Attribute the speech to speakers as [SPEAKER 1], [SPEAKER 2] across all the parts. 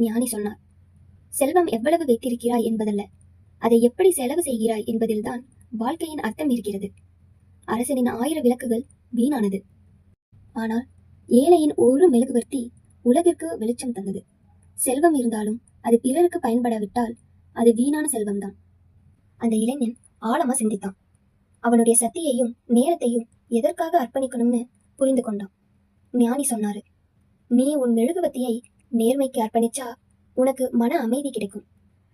[SPEAKER 1] ஞானி சொன்னார். செல்வம் எவ்வளவு வைத்திருக்கிறாய் என்பதல்ல. அதை எப்படி செலவு செய்கிறாய் என்பதில்தான் வாழ்க்கையின் அர்த்தம் இருக்கிறது. அரசனின் ஆயிரம் விளக்குகள் வீணானது. ஆனால் ஏழையின் ஒரு மெழுகுவர்த்தி உலகிற்கு வெளிச்சம் தந்தது. செல்வம் இருந்தாலும் அது பிறருக்கு பயன்படாவிட்டால் அது வீணான செல்வம்தான். அந்த இளைஞன் ஆழமா சிந்தித்தான். அவனுடைய சக்தியையும் நேரத்தையும் எதற்காக அர்ப்பணிக்கணும்னு புரிந்து கொண்டான். ஞானி சொன்னாரு நீ உன் மெழுகுவத்தியை நேர்மைக்கு அர்ப்பணிச்சா உனக்கு மன அமைதி கிடைக்கும்.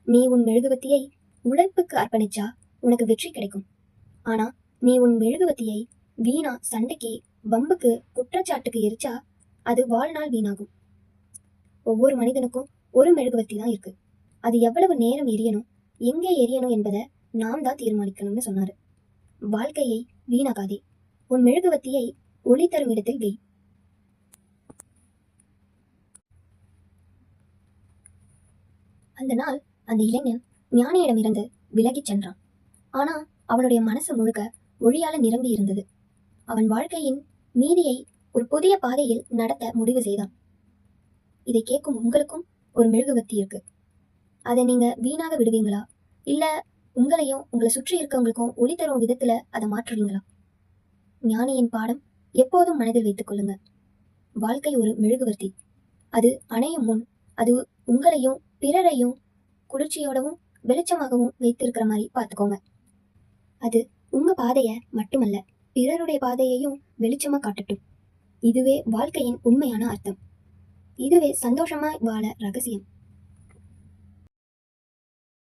[SPEAKER 1] நீ உன் மெழுகுவத்தியை உழைப்புக்கு அர்ப்பணிச்சா உனக்கு வெற்றி கிடைக்கும். ஆனா நீ உன் மெழுகுவத்தியை வீணா சண்டைக்கு வம்புக்கு குற்றச்சாட்டுக்கு எரிச்சா அது வாழ்நாள் வீணாகும். ஒவ்வொரு மனிதனுக்கும் ஒரு மெழுகுவத்தி தான் இருக்கு. அது எவ்வளவு நேரம் எரியணும் எங்கே எரியணும் என்பதை நாம் தான் தீர்மானிக்கணும்னு சொன்னாரு. வாழ்க்கையை வீணாகாதே உன் மெழுகுவத்தியை ஒளி தரும் இடத்தில் வை. அந்த நாள் அந்த இளைஞன் ஞானியிடமிருந்து விலகிச் சென்றான். ஆனா அவனுடைய மனசு முழுக்க ஒழியால நிரம்பி இருந்தது. அவன் வாழ்க்கையின் மீதியை ஒரு புதிய பாதையில் நடத்த முடிவு செய்தான். இதை கேட்கும் உங்களுக்கும் ஒரு மெழுகுவத்தி இருக்கு. அதை நீங்க வீணாக விடுவீங்களா? இல்ல உங்களையும் உங்களை சுற்றி இருக்கவங்களுக்கும் ஒளி தரும் விதத்துல அதை மாற்றுவீங்களா? ஞானியின் பாடம் எப்போதும் மனதில் வைத்துக் கொள்ளுங்க. வாழ்க்கை ஒரு மெழுகுவர்த்தி அது அணையும் முன் அது உங்களையும் பிறரையும் குளிர்ச்சியோடவும் வெளிச்சமாகவும் வைத்திருக்கிற மாதிரி பார்த்துக்கோங்க. அது உங்க பாதையை மட்டுமல்ல பிறருடைய பாதையையும் வெளிச்சமா காட்டட்டும். இதுவே வாழ்க்கையின் உண்மையான அர்த்தம். இதுவே சந்தோஷமா வாழ ரகசியம்.